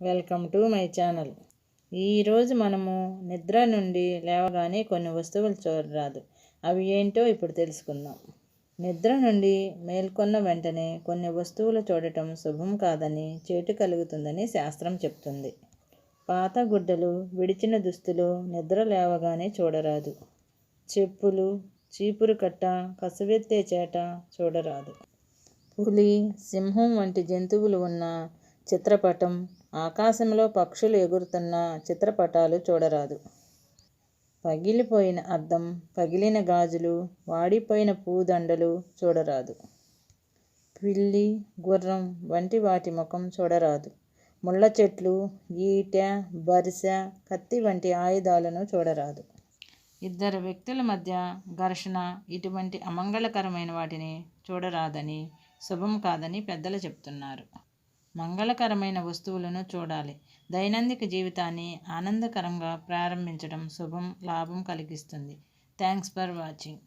Welcome to my channel. ఈరోజు మనము నిద్ర నుండి లేవగానే కొన్ని వస్తువులు చూడరాదు. అవి ఏంటో ఇప్పుడు తెలుసుకుందాం. నిద్ర నుండి మేల్కొన్న వెంటనే కొన్ని వస్తువులు చూడటం శుభం కాదని చేటు కలుగుతుందని శాస్త్రం చెప్తుంది. పాత గుడ్డలు విడిచిన దుస్తులు నిద్ర లేవగానే చూడరాదు. చెప్పులు చీపురు కట్ట కసువెత్తే చేట చూడరాదు. పులి సింహం వంటి జంతువులు ఉన్న చిత్రపటం. ఆకాశంలో పక్షులు ఎగురుతున్న చిత్రపటాలు చూడరాదు. పగిలిపోయిన అద్దం పగిలిన గాజులు వాడిపోయిన పూదండలు చూడరాదు. పిల్లి గుర్రం వంటి వాటి ముఖం చూడరాదు. ముళ్ళ చెట్లు ఈట బరిస కత్తి వంటి ఆయుధాలను చూడరాదు. ఇద్దరు వ్యక్తుల మధ్య ఘర్షణ ఇటువంటి అమంగళకరమైన వాటిని చూడరాదని శుభం కాదని పెద్దలు చెప్తున్నారు. మంగళకరమైన వస్తువులను చూడాలి. దైనందిక జీవితాన్ని ఆనందకరంగా ప్రారంభించడం శుభం లాభం కలిగిస్తుంది. Thanks for watching.